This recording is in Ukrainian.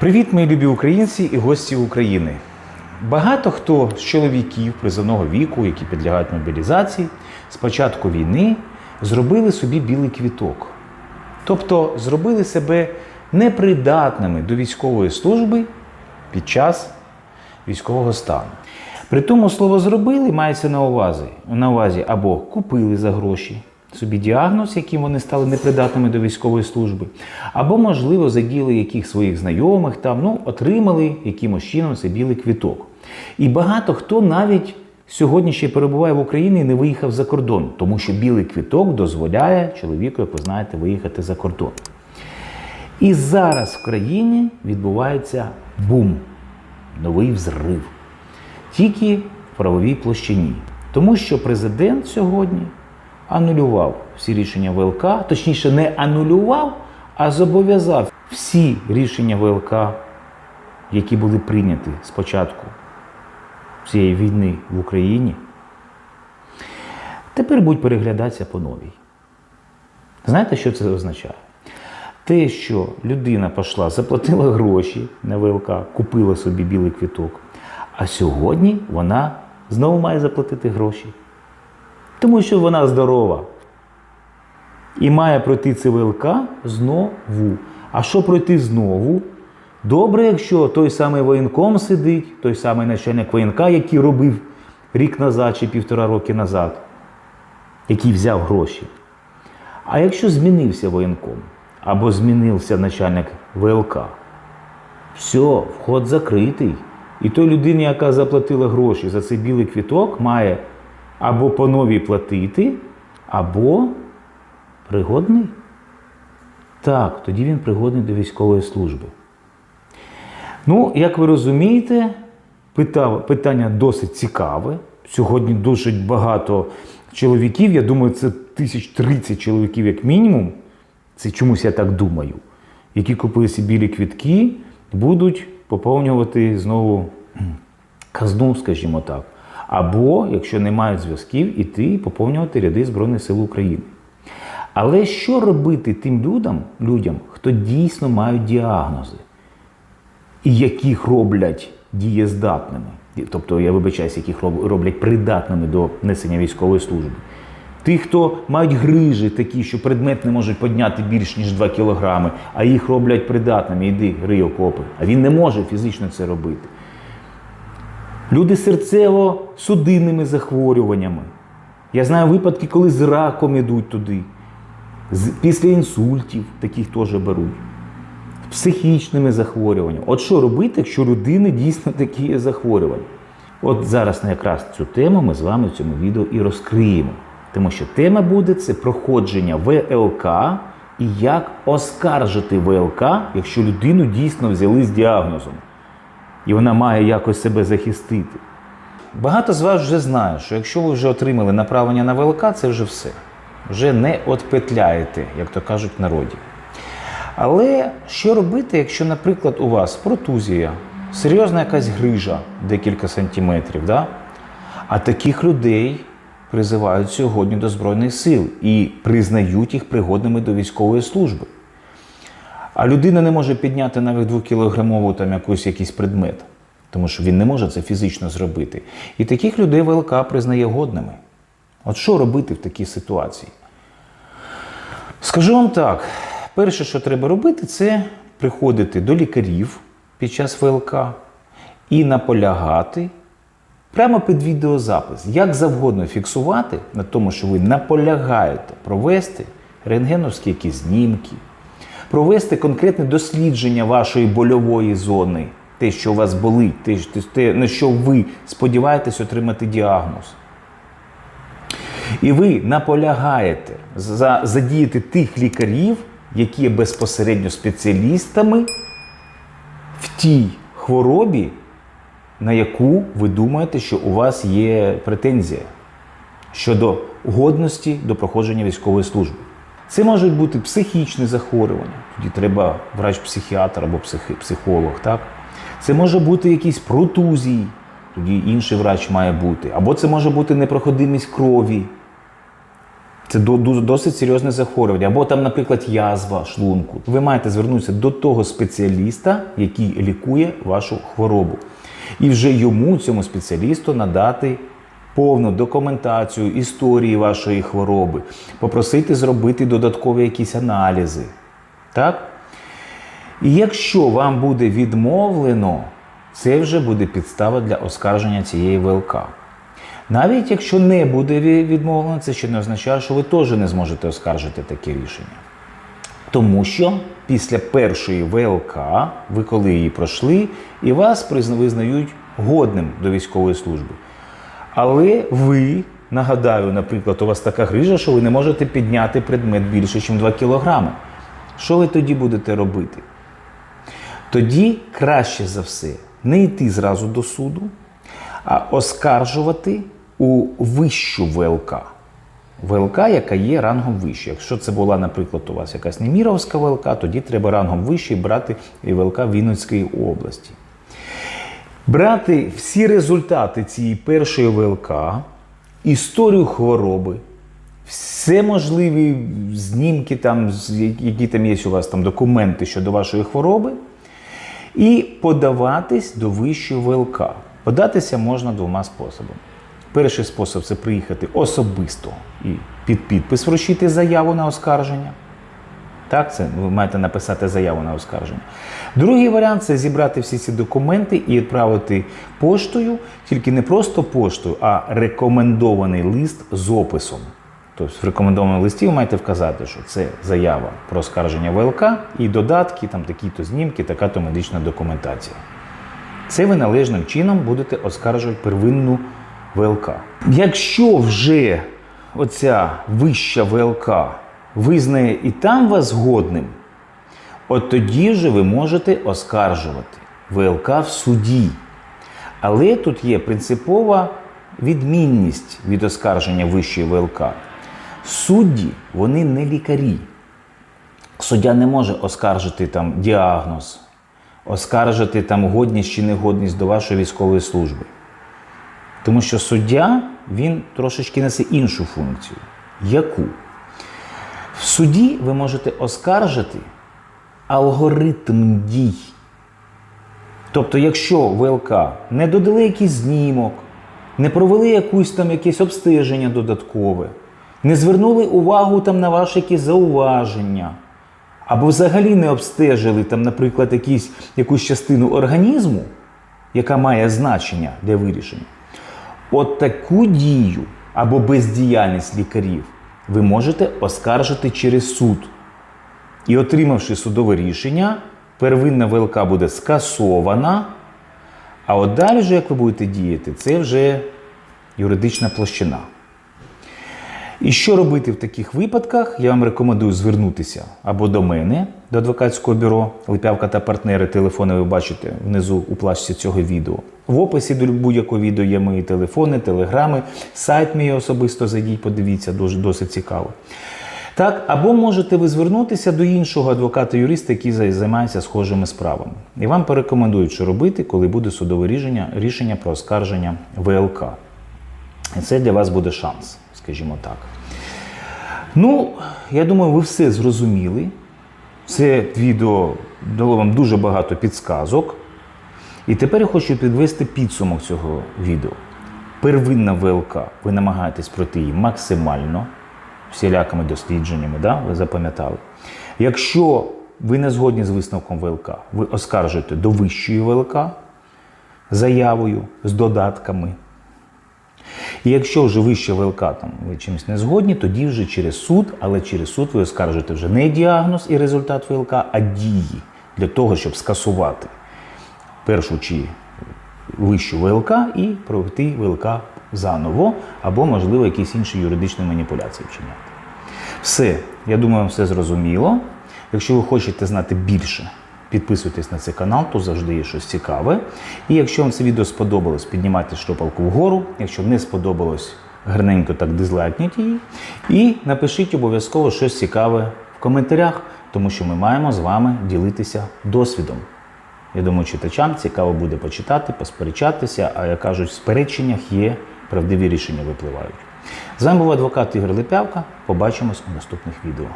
Привіт, мої любі українці і гості України. Багато хто з чоловіків призовного віку, які підлягають мобілізації, з початку війни зробили собі білий квіток. Тобто зробили себе непридатними до військової служби під час військового стану. При тому слово зробили мається на увазі, на увазі або купили за гроші собі діагноз, яким вони стали непридатними до військової служби, або, можливо, заділи яких своїх знайомих там, ну, отримали якимось чином цей білий квіток. І багато хто навіть сьогодні ще перебуває в Україні і не виїхав за кордон, тому що білий квіток дозволяє чоловіку, як ви знаєте, виїхати за кордон. І зараз в країні відбувається бум, новий взрив. Тільки в правовій площині. Тому що президент сьогодні анулював всі рішення ВЛК, точніше, не анулював, а зобов'язав всі рішення ВЛК, які були прийняті спочатку цієї війни в Україні, тепер будуть переглядатися по новій. Знаєте, що це означає? Те, що людина пішла, заплатила гроші на ВЛК, купила собі білий квіток, а сьогодні вона знову має заплатити гроші. Тому що вона здорова. І має пройти ЦВЛК знову. А що пройти знову? Добре, якщо той самий воєнком сидить, той самий начальник воєнка, який робив рік назад чи півтора роки назад, який взяв гроші. А якщо змінився воєнком або змінився начальник ВЛК, все, вход закритий. І той людині, яка заплатила гроші за цей білий квіток, має або по новій платити, або пригодний. Так, тоді він пригодний до військової служби. Ну, як ви розумієте, питання досить цікаве. Сьогодні дуже багато чоловіків, я думаю, це тисяч 30 чоловіків як мінімум. Це чомусь я так думаю, які купили білі квітки, будуть поповнювати знову казну, скажімо так. Або, якщо не мають зв'язків, іти поповнювати ряди Збройних сил України. Але що робити тим людям, людям, хто дійсно мають діагнози, і яких роблять дієздатними, тобто, я вибачаюсь, яких роблять придатними до несення військової служби? Тих, хто мають грижі такі, що предмет не можуть підняти більш ніж 2 кілограми, а їх роблять придатними, іди, рий окопи. А він не може фізично це робити. Люди з серцево-судинними захворюваннями. Я знаю випадки, коли з раком ідуть туди. Після інсультів таких теж беруть. З психічними захворюваннями. От що робити, якщо людини дійсно такі захворювання? От зараз на якраз цю тему ми з вами в цьому відео і розкриємо. Тому що тема буде це проходження ВЛК і як оскаржити ВЛК, якщо людину дійсно взяли з діагнозом і вона має якось себе захистити. Багато з вас вже знає, що якщо ви вже отримали направлення на ВЛК, це вже все. Вже не отпетляєте, як то кажуть в народі. Але що робити, якщо, наприклад, у вас протузія, серйозна якась грижа декілька сантиметрів, да? а таких людей призивають сьогодні до Збройних сил і признають їх пригодними до військової служби. А людина не може підняти навіть двокілограмову там якусь якийсь предмет, тому що він не може це фізично зробити. І таких людей ВЛК признає годними. От що робити в такій ситуації? Скажу вам так: перше, що треба робити, це приходити до лікарів під час ВЛК і наполягати прямо під відеозапис, як завгодно фіксувати на тому, що ви наполягаєте провести рентгеновські якісь знімки, провести конкретне дослідження вашої больової зони, те, що у вас болить, те, те, на що ви сподіваєтесь отримати діагноз. І ви наполягаєте за, задіяти тих лікарів, які є безпосередньо спеціалістами в тій хворобі, на яку ви думаєте, що у вас є претензія щодо годності до проходження військової служби. Це можуть бути психічні захворювання, тоді треба врач-психіатр або психолог. Так? Це може бути якісь протузії, тоді інший врач має бути. Або це може бути непроходимість крові. Це досить серйозне захворювання. Або там, наприклад, язва шлунку. Ви маєте звернутися до того спеціаліста, який лікує вашу хворобу. І вже йому, цьому спеціалісту, надати повну документацію історії вашої хвороби, попросити зробити додаткові якісь аналізи. Так? І якщо вам буде відмовлено, це вже буде підстава для оскарження цієї ВЛК. Навіть якщо не буде відмовлено, це ще не означає, що ви теж не зможете оскаржити таке рішення. Тому що після першої ВЛК, ви коли її пройшли, і вас визнають годним до військової служби. Але ви, нагадаю, наприклад, у вас така грижа, що ви не можете підняти предмет більше, ніж 2 кілограми. Що ви тоді будете робити? Тоді краще за все не йти зразу до суду, а оскаржувати у вищу ВЛК. ВЛК, яка є рангом вище. Якщо це була, наприклад, у вас якась Неміровська ВЛК, тоді треба рангом вище брати і ВЛК Вінницької області. Брати всі результати цієї першої ВЛК, історію хвороби, все можливі знімки, там, які там є у вас там документи щодо вашої хвороби, і подаватись до вищої ВЛК. Податися можна двома способами. Перший спосіб це приїхати особисто і під підпис вручити заяву на оскарження. Так, це ви маєте написати заяву на оскарження. Другий варіант це зібрати всі ці документи і відправити поштою, тільки не просто поштою, а рекомендований лист з описом. Тобто в рекомендованому листі ви маєте вказати, що це заява про оскарження ВЛК і додатки, там такі-то знімки, така-то медична документація. Це ви належним чином будете оскаржувати первинну ВЛК. Якщо вже оця вища ВЛК визнає і там вас згодним, от тоді вже ви можете оскаржувати ВЛК в суді. Але тут є принципова відмінність від оскарження вищої ВЛК. Судді вони не лікарі. Суддя не може оскаржити там діагноз, оскаржити там годність чи негодність до вашої військової служби. Тому що суддя він трошечки несе іншу функцію. Яку? В суді ви можете оскаржити алгоритм дій. Тобто, якщо ВЛК не додали якийсь знімок, не провели якусь там якесь обстеження додаткове, не звернули увагу там на ваші якісь зауваження, або взагалі не обстежили там, наприклад, якісь, якусь частину організму, яка має значення для вирішення, от таку дію або бездіяльність лікарів ви можете оскаржити через суд. І отримавши судове рішення, первинна ВЛК буде скасована. А от далі, вже, як ви будете діяти, це вже юридична площина. І що робити в таких випадках? Я вам рекомендую звернутися або до мене, до адвокатського бюро Липявка та партнери. Телефони ви бачите внизу у плашці цього відео. В описі до будь-якого відео є мої телефони, телеграми, сайт мій особисто зайдіть, подивіться, дуже досить цікаво. Так, або можете ви звернутися до іншого адвоката-юриста, який займається схожими справами. І вам порекомендують, що робити, коли буде судове рішення, рішення про оскарження ВЛК. І це для вас буде шанс, скажімо так. Ну, я думаю, ви все зрозуміли. Це відео дало вам дуже багато підсказок. І тепер я хочу підвести підсумок цього відео. Первинна ВЛК, ви намагаєтесь пройти її максимально, всілякими дослідженнями, да? ви запам'ятали. Якщо ви не згодні з висновком ВЛК, ви оскаржуєте до вищої ВЛК заявою з додатками. І якщо вже вища ВЛК там, ви чимось не згодні, тоді вже через суд, але через суд ви оскаржуєте вже не діагноз і результат ВЛК, а дії для того, щоб скасувати першу чи вищу ВЛК і пройти ВЛК заново, або, можливо, якісь інші юридичні маніпуляції вчиняти. Все, я думаю, все зрозуміло. Якщо ви хочете знати більше, підписуйтесь на цей канал, тут завжди є щось цікаве. І якщо вам це відео сподобалось, піднімайте штопалку вгору. Якщо не сподобалось, гарненько так дизлайкніть її. І напишіть обов'язково щось цікаве в коментарях, тому що ми маємо з вами ділитися досвідом. Я думаю, читачам цікаво буде почитати, посперечатися, а як кажуть, в спереченнях є правдиві рішення випливають. З вами був адвокат Ігор Липявка. Побачимось у наступних відео.